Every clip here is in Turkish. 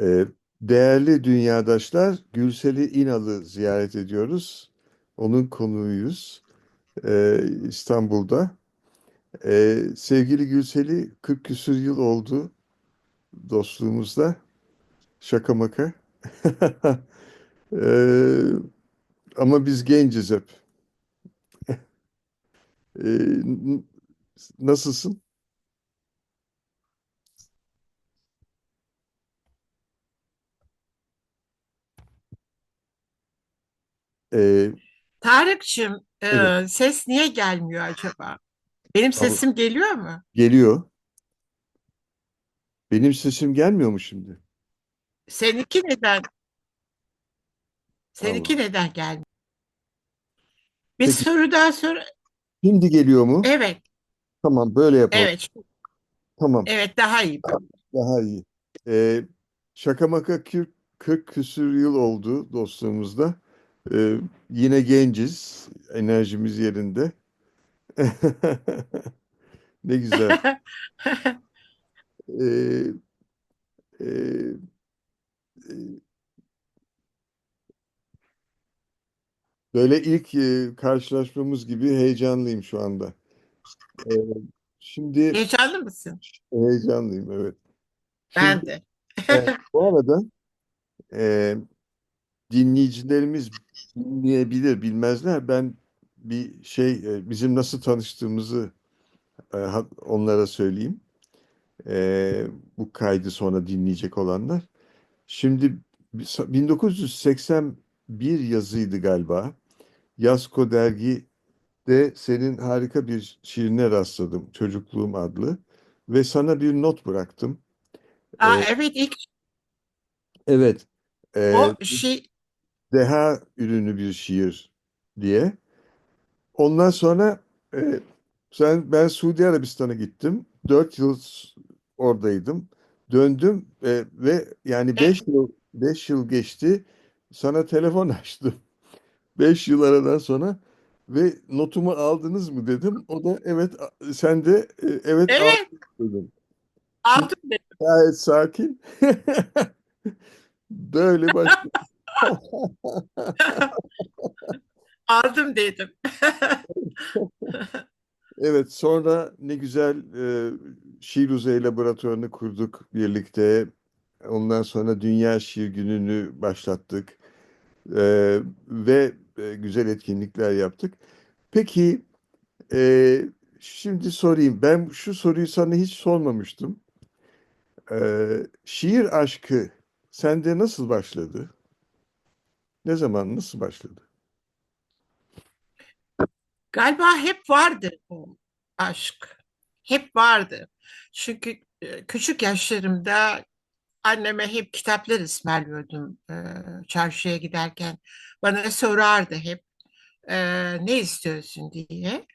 Ee, değerli dünyadaşlar, Gülsel'i İnal'ı ziyaret ediyoruz. Onun konuğuyuz ee, İstanbul'da. Ee, sevgili Gülsel'i 40 küsur yıl oldu dostluğumuzda. Şaka maka. Ee, ama biz genciz hep. N- nasılsın? Ee, Tarık'cığım, evet, e, ses niye gelmiyor acaba? Benim sesim geliyor mu? geliyor. Benim sesim gelmiyor mu şimdi? Seninki neden? Allah. Seninki neden gelmiyor? Bir Peki soru daha sor. şimdi geliyor mu? Evet, Tamam böyle yapalım. evet, Tamam. evet daha iyi. Daha iyi. Ee, şaka maka 40, 40 küsür yıl oldu dostluğumuzda. Ee, yine genciz. Enerjimiz yerinde. Ne güzel. Ee, e, e, böyle ilk e, karşılaşmamız gibi heyecanlıyım şu anda. Ee, şimdi Heyecanlı mısın? heyecanlıyım evet. Şimdi Ben de. e, bu arada e, dinleyicilerimiz bilmeyebilir, bilmezler. Ben bir şey e, bizim nasıl tanıştığımızı e, onlara söyleyeyim. E, bu kaydı sonra dinleyecek olanlar. Şimdi 1981 yazıydı galiba. Yasko dergide senin harika bir şiirine rastladım. Çocukluğum adlı. Ve sana bir not bıraktım. Aa, E, evet ilk evet. E, o şey deha ürünü bir şiir diye. Ondan sonra e, sen ben Suudi Arabistan'a gittim. Dört yıl oradaydım. Döndüm e, ve yani e, beş yıl beş yıl geçti. Sana telefon açtım. Beş yıl aradan sonra ve notumu aldınız mı dedim. O da evet sen de e, evet evet aldım dedim. Aldım dedim. gayet sakin. Böyle başladı. Aldım dedim. Evet, sonra ne güzel e, şiir uzay laboratuvarını kurduk birlikte. Ondan sonra Dünya Şiir Günü'nü başlattık E, ve e, güzel etkinlikler yaptık. Peki, e, şimdi sorayım. Ben şu soruyu sana hiç sormamıştım. E, şiir aşkı sende nasıl başladı? Ne zaman, nasıl başladı? Galiba hep vardı o aşk. Hep vardı. Çünkü e, küçük yaşlarımda anneme hep kitaplar ısmarlıyordum e, çarşıya giderken. Bana sorardı hep e, ne istiyorsun diye.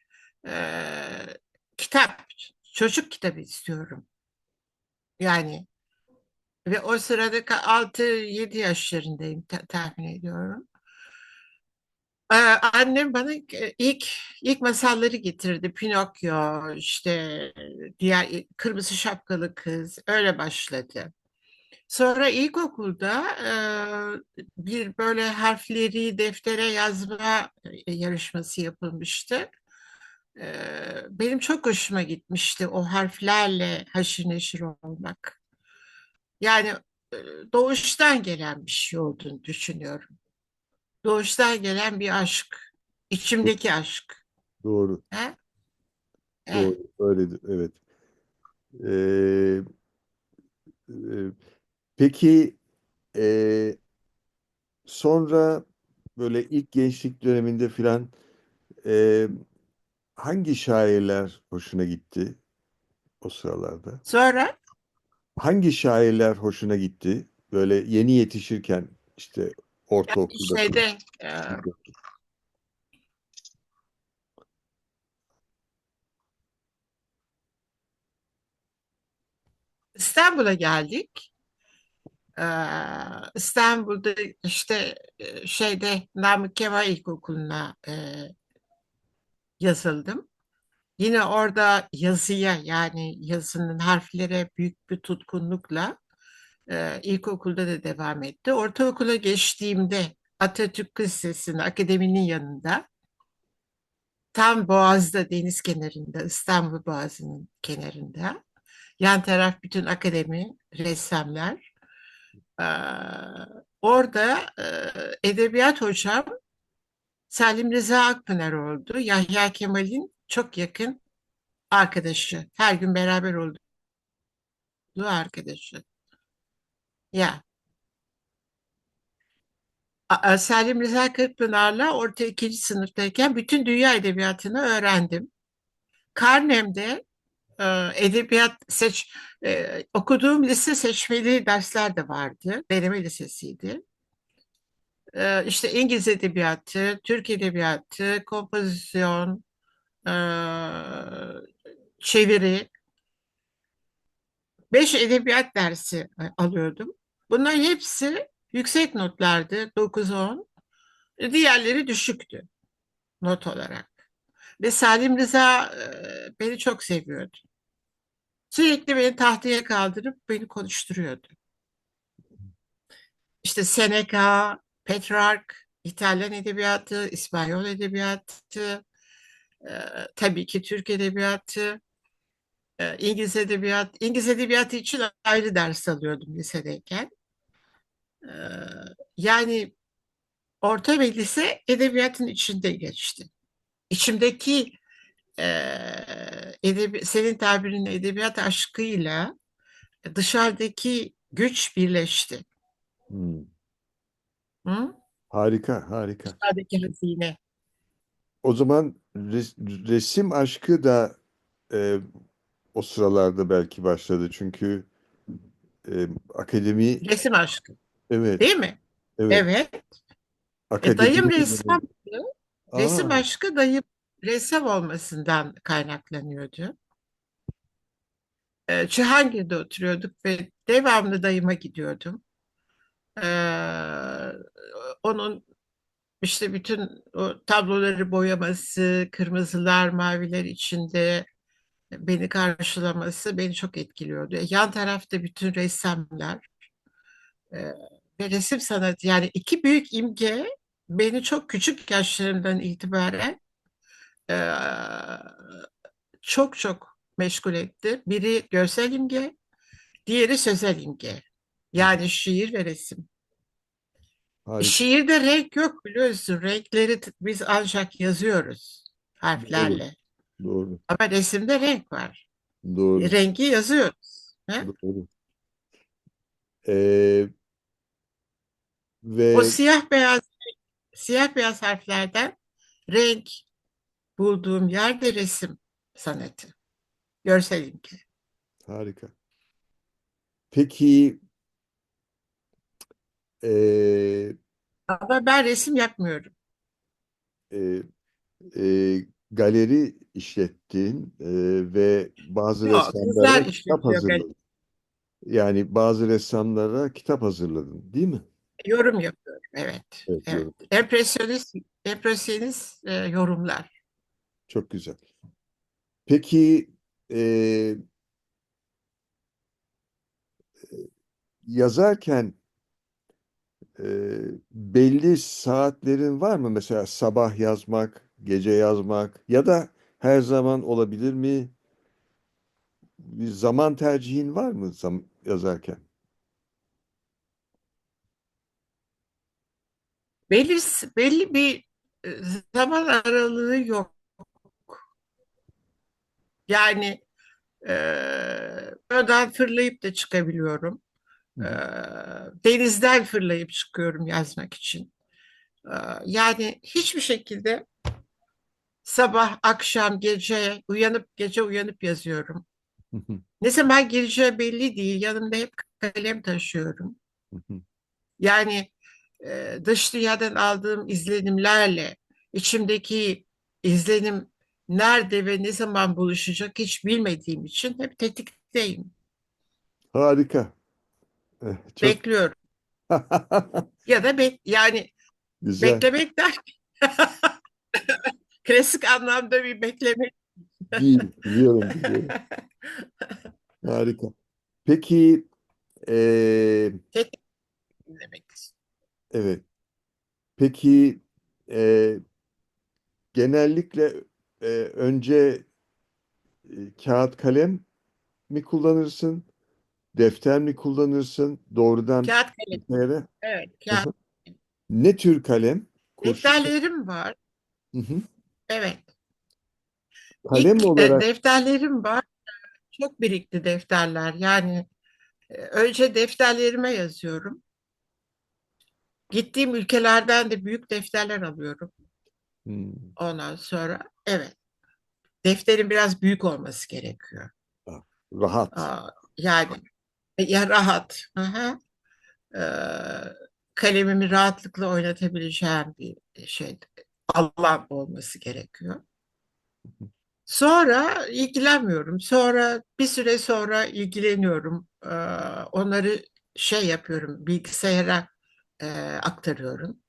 Kitap, çocuk kitabı istiyorum. Yani ve o sırada altı yedi yaşlarındayım ta- tahmin ediyorum. Ee, annem bana e, ilk ilk masalları getirdi. Pinokyo, işte diğer Kırmızı Şapkalı Kız öyle başladı. Sonra ilkokulda e, bir böyle harfleri deftere yazma e, yarışması yapılmıştı. E, benim çok hoşuma gitmişti o harflerle haşır neşir olmak. Yani e, doğuştan gelen bir şey olduğunu düşünüyorum. Doğuştan gelen bir aşk, içimdeki aşk. Doğru, He? Doğru, öyledir, evet. E, e, peki, e, Sonra böyle ilk gençlik döneminde filan e, hangi şairler hoşuna gitti o sıralarda? Sonra Hangi şairler hoşuna gitti? Böyle yeni yetişirken işte ortaokulda filan. şeyde e, İstanbul'a geldik. Ee, İstanbul'da işte e, şeyde Namık Kemal İlkokulu'na e, yazıldım. Yine orada yazıya yani yazının harflere büyük bir tutkunlukla Ee, ilkokulda da devam etti. Ortaokula geçtiğimde Atatürk Lisesi'nin akademinin yanında tam Boğaz'da deniz kenarında İstanbul Boğazı'nın kenarında yan taraf bütün akademi ressamlar Ee, orada e, edebiyat hocam Salim Rıza Akpınar oldu. Yahya Kemal'in çok yakın arkadaşı. Her gün beraber olduğu arkadaşı. Ya. A- Salim Rıza Kırkpınar'la orta ikinci sınıftayken bütün dünya edebiyatını öğrendim. Karnemde e, edebiyat seç e, okuduğum lise seçmeli dersler de vardı. Deneme lisesiydi. E, işte İngiliz edebiyatı, Türk edebiyatı, kompozisyon, e, çeviri. Beş edebiyat dersi e, alıyordum. Bunların hepsi yüksek notlardı. 9-10. Diğerleri düşüktü not olarak. Ve Salim Rıza e, beni çok seviyordu. Sürekli beni tahtaya kaldırıp beni konuşturuyordu. İşte Seneca, Petrarch, İtalyan edebiyatı, İspanyol edebiyatı, e, tabii ki Türk edebiyatı, e, İngiliz edebiyat. İngiliz edebiyatı için ayrı ders alıyordum lisedeyken. E, yani orta ve lise edebiyatın içinde geçti. İçimdeki e, edebi, senin tabirinle edebiyat aşkıyla dışarıdaki güç birleşti. Hmm. Hı? Harika, harika. Dışarıdaki hazine. O zaman resim aşkı da e, o sıralarda belki başladı. Çünkü e, akademi, Resim aşkı. evet, Değil mi? evet, Evet. E, akademi dayım dönemi. ressamdı. Resim Aa, aşkı dayım ressam olmasından kaynaklanıyordu. E, Cihangir'de oturuyorduk ve devamlı dayıma gidiyordum. E, onun işte bütün o tabloları boyaması, kırmızılar, maviler içinde beni karşılaması beni çok etkiliyordu. E, Yan tarafta bütün ressamlar e, ve resim sanatı yani iki büyük imge beni çok küçük yaşlarımdan itibaren e, çok çok meşgul etti. Biri görsel imge, diğeri sözel imge. Yani şiir ve resim. Harika. Şiirde renk yok biliyorsun. Renkleri biz ancak yazıyoruz Doğru, harflerle. doğru, Ama resimde renk var. doğru, Rengi yazıyoruz. He? doğru. Ee, O ve siyah beyaz siyah beyaz harflerden renk bulduğum yerde resim sanatı. Görsel imge. harika. Peki e, Ama ben resim yapmıyorum. e, e, galeri işlettin e, ve bazı Yok, ressamlara kızlar kitap işletiyor. Hazırladın. Yani bazı ressamlara kitap hazırladın, değil mi? yorum yapıyorum. Evet. Evet, Evet. yorum. Empresyonist, empresyonist e, yorumlar. Çok güzel. Peki e, yazarken e, belli saatlerin var mı? Mesela sabah yazmak, gece yazmak ya da her zaman olabilir mi? Bir zaman tercihin var mı yazarken? Belli, belli bir zaman aralığı yok. Yani e, oradan fırlayıp da çıkabiliyorum. E, hı. denizden fırlayıp çıkıyorum yazmak için. E, yani hiçbir şekilde sabah, akşam, gece uyanıp gece uyanıp yazıyorum. Ne zaman geleceği belli değil. Yanımda hep kalem taşıyorum. Yani e, dış dünyadan aldığım izlenimlerle içimdeki izlenim nerede ve ne zaman buluşacak hiç bilmediğim için hep tetikteyim. Harika. Eh, Çok Bekliyorum. Ya da bek yani güzel. beklemek der klasik anlamda bir beklemek. Değil, biliyorum, biliyorum. Harika. Peki Ee, Tek istiyorum. evet. Peki e, genellikle e, önce e, kağıt kalem mi kullanırsın, defter mi kullanırsın, doğrudan Kağıt kalem. bilgisayara? Evet, kağıt. Ne tür kalem? Kurşun. Defterlerim var. Hı hı. Evet. Kalem İlk e, olarak defterlerim var. Çok birikti defterler. Yani e, önce defterlerime yazıyorum. Gittiğim ülkelerden de büyük defterler alıyorum. Hmm, Ondan sonra evet. Defterin biraz büyük olması gerekiyor. rahat. Aa, yani ya rahat. Aha. Ee, kalemimi rahatlıkla oynatabileceğim bir şey alan olması gerekiyor. Sonra ilgilenmiyorum. Sonra bir süre sonra ilgileniyorum. Ee, onları şey yapıyorum, bilgisayara e, aktarıyorum.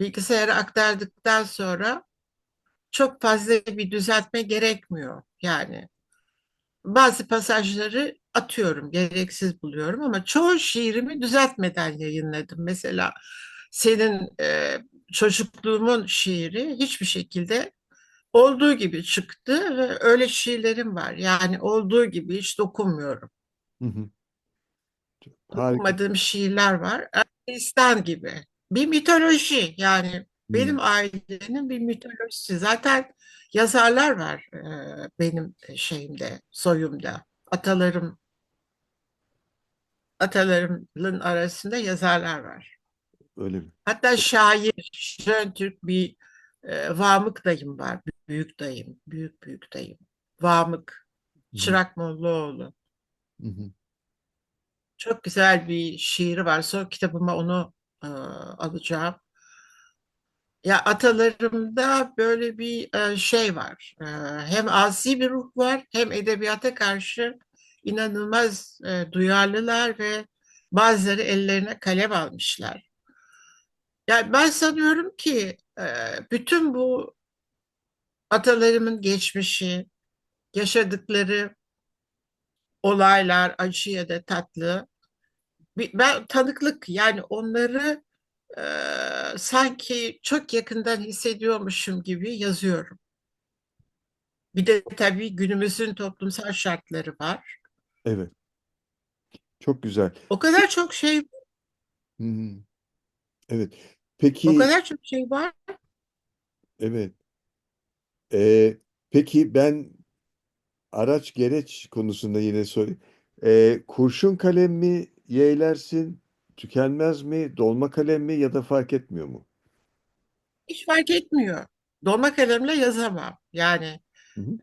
Bilgisayara aktardıktan sonra çok fazla bir düzeltme gerekmiyor. Yani bazı pasajları atıyorum, gereksiz buluyorum ama çoğu şiirimi düzeltmeden yayınladım. Mesela senin e, çocukluğumun şiiri hiçbir şekilde olduğu gibi çıktı ve öyle şiirlerim var. Yani olduğu gibi hiç dokunmuyorum. Hı hı. Harika. Okumadığım şiirler var. Afganistan gibi. Bir mitoloji yani benim ailenin bir mitolojisi. Zaten yazarlar var e, benim şeyimde, soyumda. Atalarım, atalarımın arasında yazarlar var. öyle mi? Hatta şair, Jön Türk bir e, Vamık dayım var. Büyük dayım, büyük büyük dayım. Vamık, Çırak Mollaoğlu. hı hı. Çok güzel bir şiiri var. Son kitabıma onu e, alacağım. Ya atalarımda böyle bir e, şey var. E, hem asi bir ruh var, hem edebiyata karşı inanılmaz e, duyarlılar ve bazıları ellerine kalem almışlar. Yani ben sanıyorum ki e, bütün bu atalarımın geçmişi, yaşadıkları olaylar, acı ya da tatlı, ben tanıklık yani onları e, sanki çok yakından hissediyormuşum gibi yazıyorum. Bir de tabii günümüzün toplumsal şartları var. Evet. Çok güzel. O kadar çok şey, Hı hı. Evet. o Peki, kadar çok şey var. evet. Ee, peki ben araç gereç konusunda yine sorayım. Ee, kurşun kalem mi yeğlersin, tükenmez mi, dolma kalem mi ya da fark etmiyor mu? Hiç fark etmiyor. Dolma kalemle yazamam. Yani Hı hı.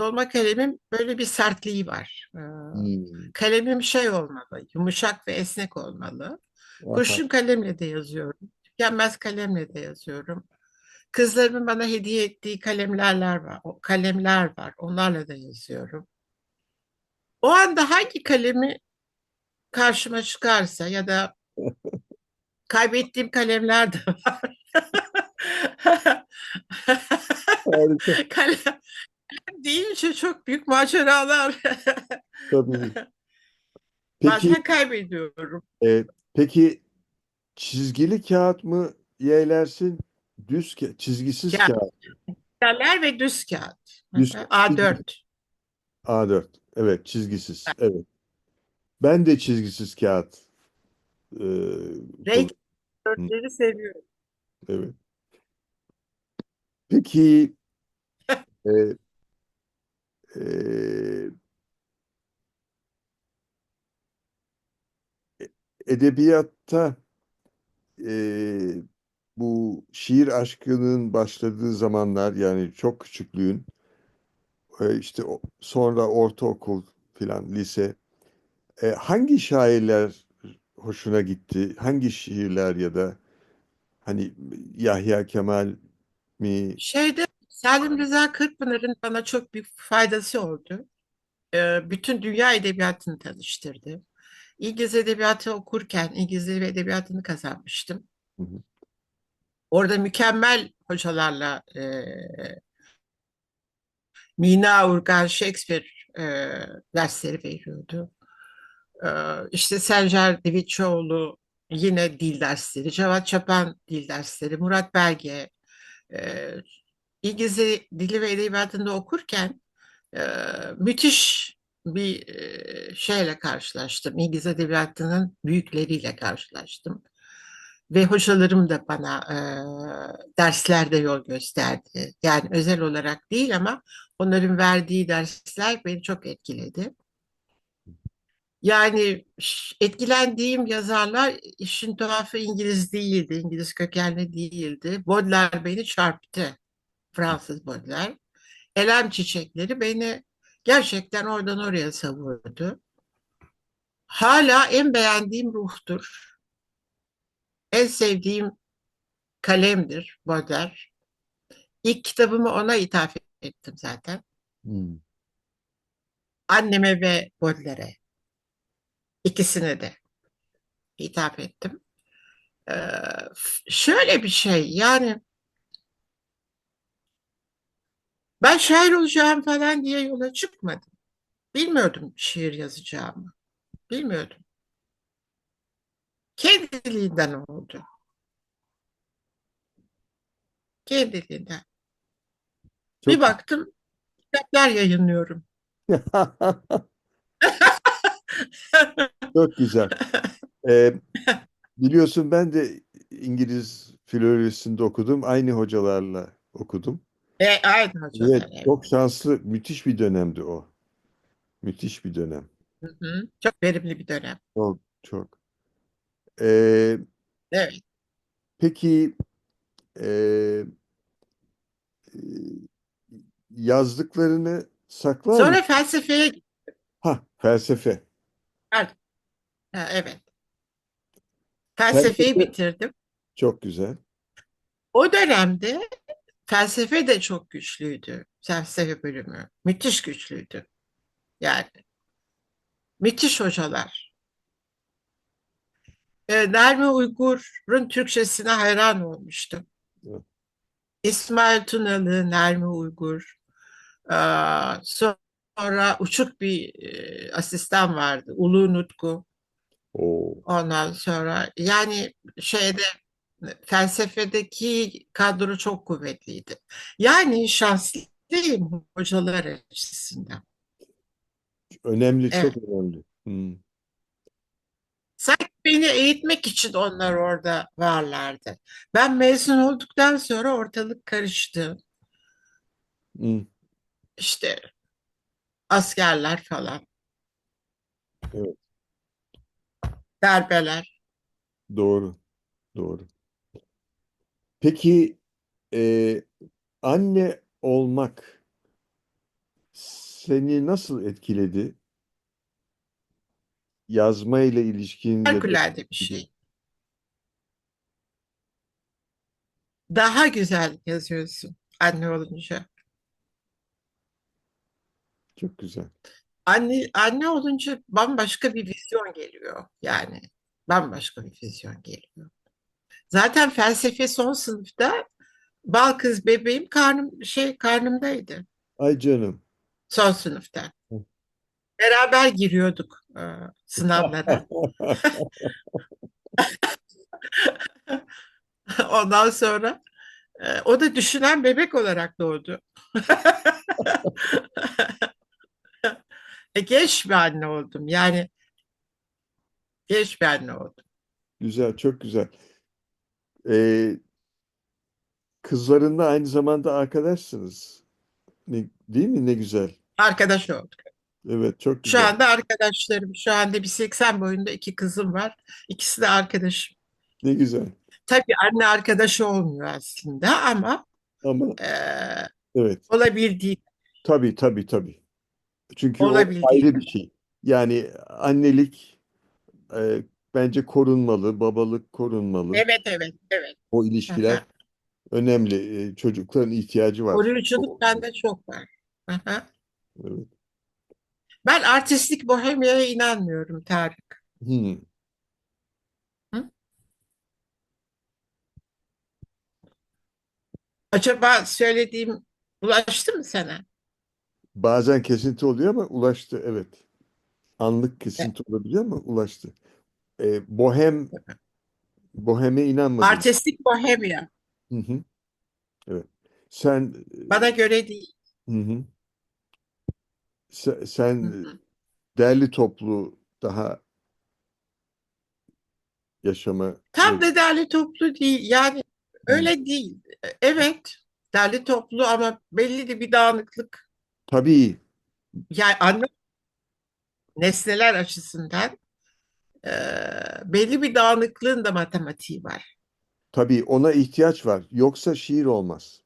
Dolma kalemin böyle bir sertliği var. E, Hmm. kalemim şey olmalı, yumuşak ve esnek olmalı. Aha. Kurşun kalemle de yazıyorum. Tükenmez kalemle de yazıyorum. Kızlarımın bana hediye ettiği kalemlerler var. O kalemler var. Onlarla da yazıyorum. O anda hangi kalemi karşıma çıkarsa ya da kaybettiğim kalemler de var. Kalem deyince çok büyük maceralar. Tabii. Peki, Bazen kaybediyorum. e, peki çizgili kağıt mı yeğlersin, düz çizgisiz Kağıt. kağıt, Kalemler ve düz kağıt. düz A4. A4. Evet, çizgisiz. Evet. Ben de çizgisiz kağıt e, Renk dörtleri seviyorum. Evet. Peki e, e, edebiyatta e, bu şiir aşkının başladığı zamanlar yani çok küçüklüğün e, işte sonra ortaokul filan lise e, hangi şairler hoşuna gitti? Hangi şiirler ya da hani Yahya Kemal mi? Şeyde Salim Rıza Kırkpınar'ın bana çok büyük faydası oldu. Ee, bütün dünya edebiyatını tanıştırdı. İngiliz edebiyatı okurken İngiliz edebiyatını kazanmıştım. Hı hı. Orada mükemmel hocalarla e, Mina Urgan Shakespeare e, dersleri veriyordu. Ee, işte Sencer Divitçioğlu yine dil dersleri, Cevat Çapan dil dersleri, Murat Belge, e, İngiliz dili ve edebiyatında okurken e, müthiş bir e, şeyle karşılaştım. İngiliz edebiyatının büyükleriyle karşılaştım. Ve hocalarım da bana e, derslerde yol gösterdi. Yani özel olarak değil ama onların verdiği dersler beni çok etkiledi. Yani etkilendiğim yazarlar işin tuhafı İngiliz değildi, İngiliz kökenli değildi. Baudelaire beni çarptı, Fransız Baudelaire. Elem çiçekleri beni gerçekten oradan oraya savurdu. Hala en beğendiğim ruhtur. En sevdiğim kalemdir Baudelaire. İlk kitabımı ona ithaf ettim zaten. Hmm. Anneme ve Baudelaire'e. İkisine de hitap ettim. Ee, şöyle bir şey yani ben şair olacağım falan diye yola çıkmadım. Bilmiyordum şiir yazacağımı. Bilmiyordum. Kendiliğinden oldu. Kendiliğinden. Çok Bir baktım kitaplar yayınlıyorum. çok güzel. Ee, biliyorsun ben de İngiliz filolojisinde okudum. Aynı hocalarla okudum. E, Ve hocalar. evet. çok şanslı, müthiş bir dönemdi o. Müthiş bir dönem. Hı hı. Çok verimli bir dönem. Çok, çok. Ee, Evet. peki e, yazdıklarını saklar Sonra mısın? felsefeye gittim. Ha, felsefe. Ha, evet. Felsefeyi Felsefe bitirdim. çok güzel. O dönemde felsefe de çok güçlüydü. Felsefe bölümü. Müthiş güçlüydü. Yani müthiş hocalar. E, Nermi Uygur'un Türkçesine hayran olmuştum. Evet. İsmail Tunalı, Nermi Uygur. Aa, sonra uçuk bir e, asistan vardı. Ulu Nutku. Oo, Ondan sonra yani şeyde felsefedeki kadro çok kuvvetliydi. Yani şanslıyım hocalar açısından. önemli, çok Evet. önemli. Hmm. Sanki beni eğitmek için onlar orada varlardı. Ben mezun olduktan sonra ortalık karıştı. Hmm. İşte askerler falan, Evet, darbeler. doğru, doğru. Peki ee, anne olmak seni nasıl etkiledi? Yazma ile ilişkin ya da Harikulade bir şey. Daha güzel yazıyorsun anne olunca. çok güzel. Anne, anne olunca bambaşka bir vizyon geliyor. Yani bambaşka bir vizyon geliyor. Zaten felsefe son sınıfta bal kız bebeğim karnım şey karnımdaydı. Ay canım. Son sınıfta. Beraber giriyorduk e, sınavlara. Ondan sonra e, o da düşünen bebek olarak doğdu. E, genç bir anne oldum. Yani genç bir anne oldum. Güzel, çok güzel. Ee, kızlarınla aynı zamanda arkadaşsınız. Ne, değil mi? Ne güzel. Arkadaş olduk. Evet, çok Şu güzel. anda arkadaşlarım. Şu anda bir 80 boyunda iki kızım var. İkisi de arkadaşım. Ne güzel. Tabii anne arkadaşı olmuyor aslında ama Ama e, evet, olabildiği, tabii tabii tabii. Çünkü o olabildiği. ayrı bir şey. Yani annelik e, bence korunmalı, babalık korunmalı. Evet, evet, evet. O ilişkiler hı. önemli. E, çocukların ihtiyacı var. Koruyuculuk bende çok var. Hı. Evet. Ben artistik bohemiyaya inanmıyorum Tarık. Hmm. Hı? Acaba söylediğim ulaştı mı sana? Bazen kesinti oluyor ama ulaştı. Evet. Anlık E, kesinti olabiliyor ama ulaştı. E, Bohem, Bohem'e inanmadın. Artistik Bohemia. Hı hı, evet. Sen, Bana göre değil. hı hı. Sen, Hı sen hı. derli toplu daha yaşama Tam da derli toplu değil. Yani Hı. öyle değil. E, Evet, derli toplu ama belli de bir dağınıklık. tabii Yani anlam nesneler açısından e, belli bir dağınıklığın da matematiği var. tabii ona ihtiyaç var. Yoksa şiir olmaz.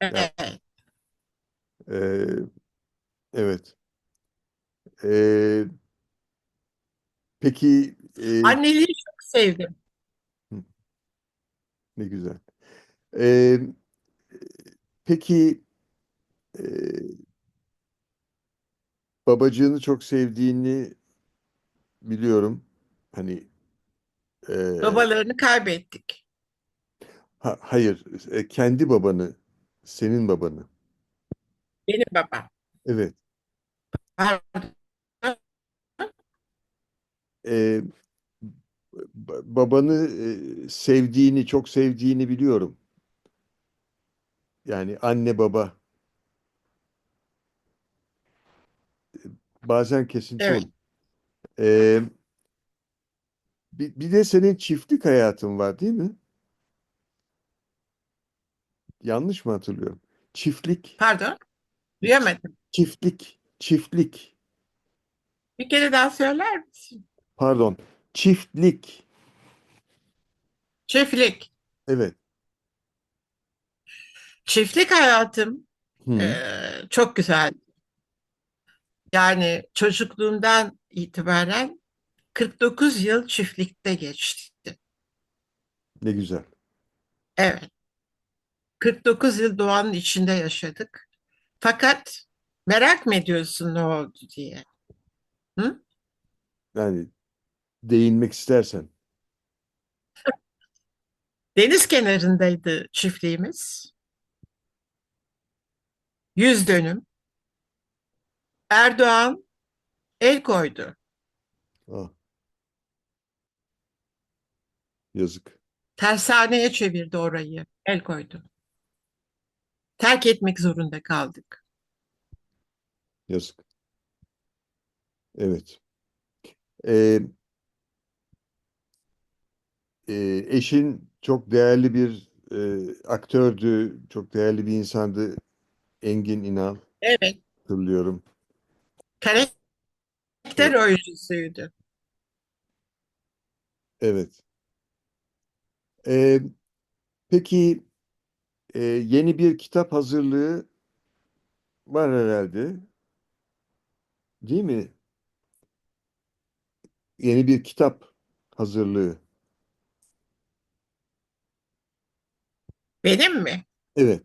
Evet. e, evet. E, peki e, Anneliği çok sevdim. ne güzel. E, peki e, babacığını çok sevdiğini biliyorum. Hani e, Babalarını kaybettik. ha- hayır, e, kendi babanı, senin babanı. Benim babam. Evet. Pardon. E, ba- babanı e, sevdiğini, çok sevdiğini biliyorum. Yani anne baba bazen kesinti Evet. olur. E, bir, bir de senin çiftlik hayatın var, değil mi? Yanlış mı hatırlıyorum? Çiftlik, Pardon. Duyamadım. çiftlik, çiftlik. Bir kere daha söyler misin? Pardon, çiftlik. Çiftlik. Evet. Çiftlik hayatım Hı, çok güzel. Yani çocukluğumdan itibaren 49 yıl çiftlikte geçti. ne güzel. Evet. 49 yıl doğanın içinde yaşadık. Fakat merak mı ediyorsun ne oldu diye? Hı? Yani değinmek istersen. Deniz kenarındaydı çiftliğimiz. 100 dönüm. Erdoğan el koydu. Ah, yazık. Tersaneye çevirdi orayı. El koydu. Terk etmek zorunda kaldık. Yazık. Evet. Ee, e, eşin çok değerli bir e, aktördü, çok değerli bir insandı. Engin İnal Evet. hatırlıyorum. Karakter Evet. oyuncusuydu. Evet. Ee, peki e, yeni bir kitap hazırlığı var herhalde, değil mi? Yeni bir kitap hazırlığı. Benim mi? Evet.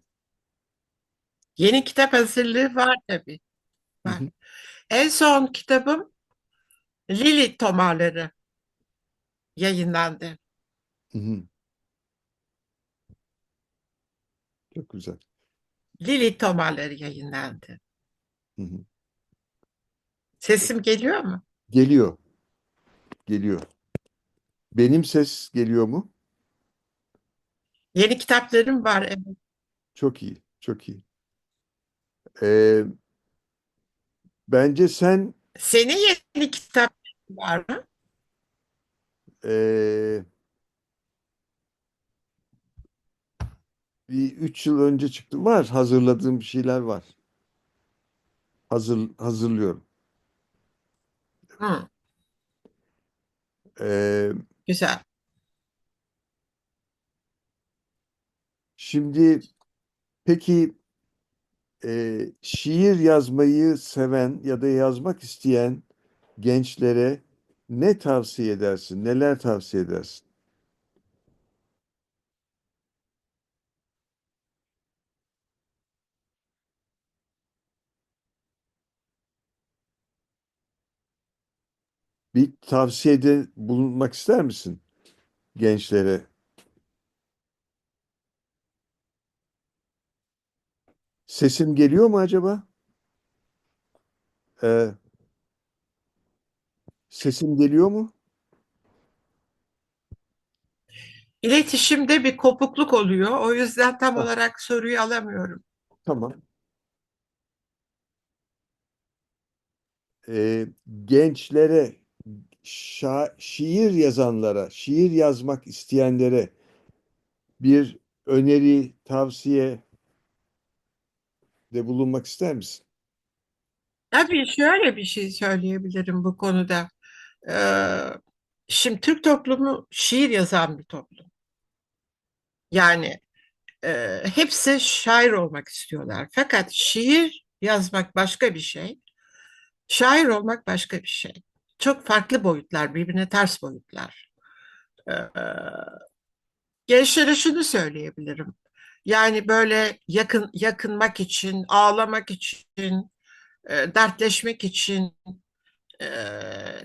Yeni kitap hazırlığı var tabii. Hı Var. hı, En son kitabım Lili Tomarları yayınlandı. hı hı. Çok güzel. Lili Tomarları yayınlandı. Hı hı. Sesim geliyor mu? Geliyor, geliyor. Benim ses geliyor mu? Yeni kitaplarım var. Evet. Çok iyi, çok iyi. Ee, bence sen Senin yeni kitap var mı? ee, bir üç yıl önce çıktı. Var, hazırladığım bir şeyler var. Hazır, hazırlıyorum. Hı, Ee, güzel. şimdi peki ee, şiir yazmayı seven ya da yazmak isteyen gençlere ne tavsiye edersin? Neler tavsiye edersin? Bir tavsiyede bulunmak ister misin gençlere? Sesim geliyor mu acaba? Ee, Sesim geliyor mu? İletişimde bir kopukluk oluyor. O yüzden tam Ah, olarak soruyu alamıyorum. tamam. Ee, gençlere, şa- şiir yazanlara, şiir yazmak isteyenlere bir öneri, tavsiye de bulunmak ister misin? Tabii şöyle bir şey söyleyebilirim bu konuda. Ee, şimdi Türk toplumu şiir yazan bir toplum. Yani e, hepsi şair olmak istiyorlar. Fakat şiir yazmak başka bir şey, şair olmak başka bir şey. Çok farklı boyutlar, birbirine ters boyutlar. Ee, gençlere şunu söyleyebilirim. Yani böyle yakın yakınmak için, ağlamak için, e, dertleşmek için e,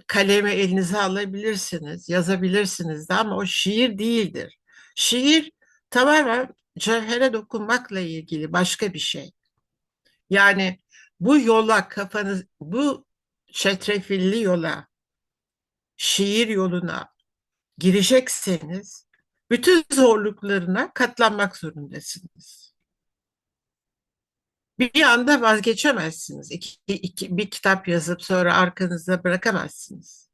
kalemi elinize alabilirsiniz, yazabilirsiniz de ama o şiir değildir. Şiir tamamen cevhere dokunmakla ilgili başka bir şey. Yani bu yola kafanız, bu çetrefilli yola, şiir yoluna girecekseniz bütün zorluklarına katlanmak zorundasınız. Bir anda vazgeçemezsiniz. İki, iki, bir kitap yazıp sonra arkanızda bırakamazsınız.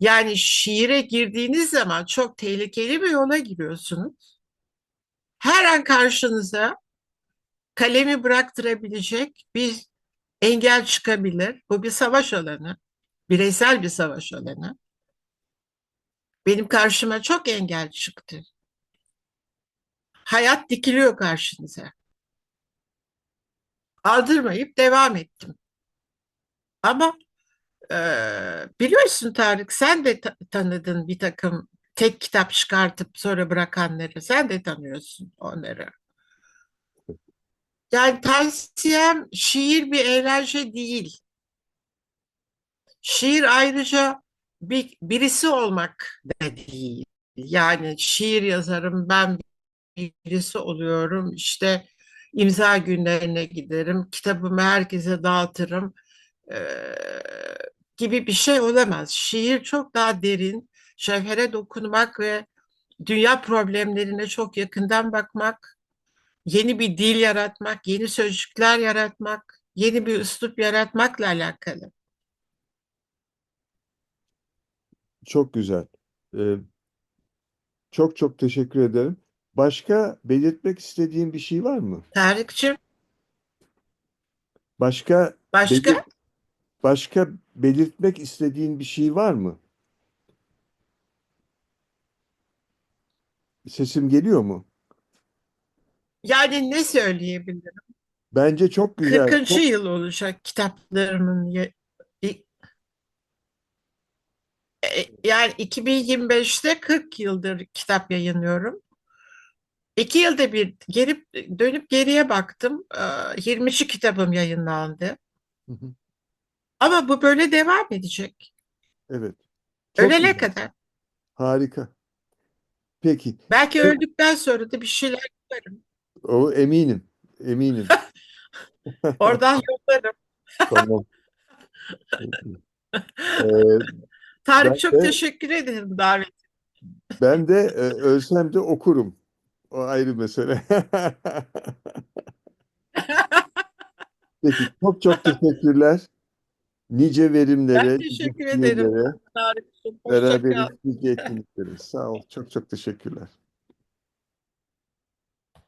Yani şiire girdiğiniz zaman çok tehlikeli bir yola giriyorsunuz. Her an karşınıza kalemi bıraktırabilecek bir engel çıkabilir. Bu bir savaş alanı, bireysel bir savaş alanı. Benim karşıma çok engel çıktı. Hayat dikiliyor karşınıza. Aldırmayıp devam ettim. Ama e, biliyorsun Tarık, sen de ta- tanıdın bir takım tek kitap çıkartıp sonra bırakanları. Sen de tanıyorsun onları. Yani tavsiyem şiir bir eğlence değil. Şiir ayrıca bir, birisi olmak da değil. Yani şiir yazarım, ben birisi oluyorum, işte imza günlerine giderim, kitabımı herkese dağıtırım eee, gibi bir şey olamaz. Şiir çok daha derin, şevhere dokunmak ve dünya problemlerine çok yakından bakmak, yeni bir dil yaratmak, yeni sözcükler yaratmak, yeni bir üslup yaratmakla alakalı. Çok güzel. Ee, çok çok teşekkür ederim. Başka belirtmek istediğin bir şey var mı? Tarık'cığım, Başka başka? belir- başka belirtmek istediğin bir şey var mı? Sesim geliyor mu? Yani ne söyleyebilirim? Bence çok güzel. 40. Çok yıl olacak kitaplarımın i- e, yani 2025'te 40 yıldır kitap yayınlıyorum. İki yılda bir gelip dönüp geriye baktım. Ee, 22 kitabım yayınlandı. Hı hı. Ama bu böyle devam edecek. Evet. Çok Ölene güzel. kadar. Harika. Peki. Belki Evet. öldükten sonra da bir şeyler yaparım. O eminim. Eminim. Oradan yollarım. Tamam. Peki. Ee, Tarık çok de teşekkür ederim davet. ben de e, ölsem de okurum. O ayrı mesele. Peki. Çok çok teşekkürler. Nice Ben verimlere, nice teşekkür ederim şiirlere, Tarık'cığım. Hoşça beraber kal. nice etkinliklere. Sağ ol. Çok çok teşekkürler.